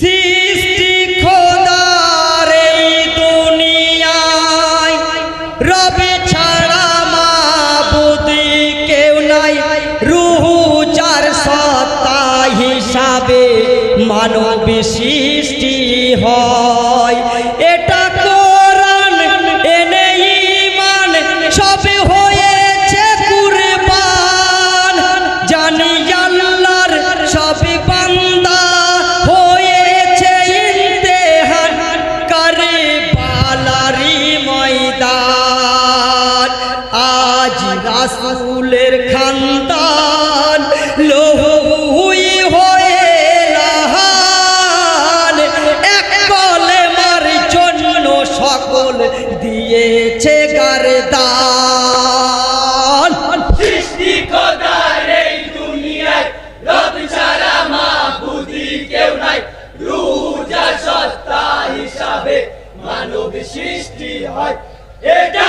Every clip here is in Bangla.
সৃষ্টি খোদার এই দুনিয়ায়। রবি ছাড়া মাবুদি কেউ নাই। রুহু যার সত্তা হিসাবে মানব সৃষ্টি হয়। দিয়েছে গারদান। সৃষ্টি খোদার এই দুনিয়ায় রব ছাড়া মাবুদি কেউ নাই। রুজা সত্তা হিসাবে মানব সৃষ্টি হয়। এটা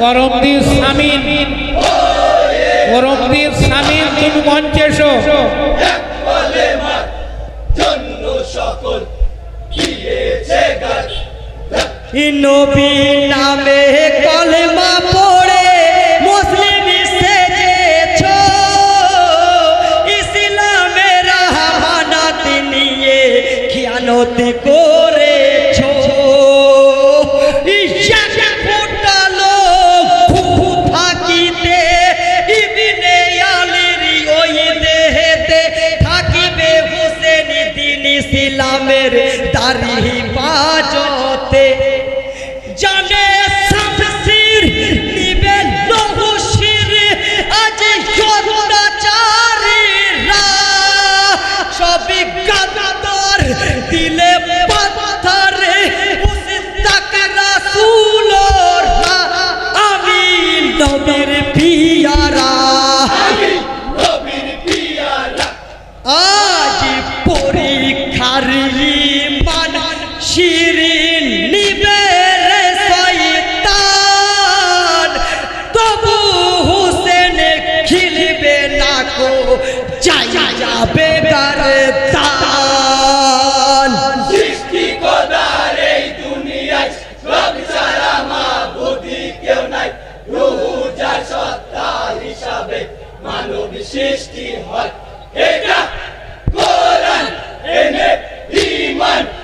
করমবীর সামিন। করমবীর সামিন তুমি মঞ্চে এসো নবী নামে কলমা আজ পরীক্ষার মান শিরিন নিবে শয়তান। তবু হোসেন খিলবে না কো, যাই যাবে গারে তান সৃষ্টি কোদার এই দুনিয়ায় সব সারা মাবুদি কেউ নাই। রুহু যা হিসাবে মানব সৃষ্টি হয়। Eka Koran Emek Iman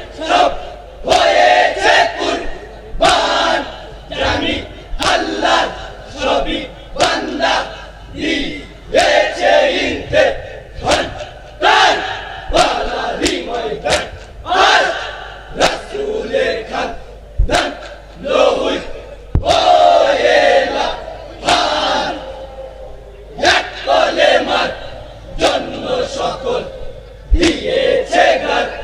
이에 제가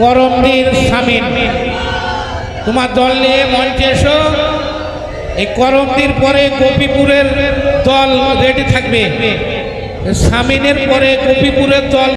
Karambir স্বামী। তোমার দল নিয়ে মঞ্চে এসো। এই করমবীর পরে গোপীপুরের দল রেডি থাকবে। স্বামীনের পরে গোপীপুরের দল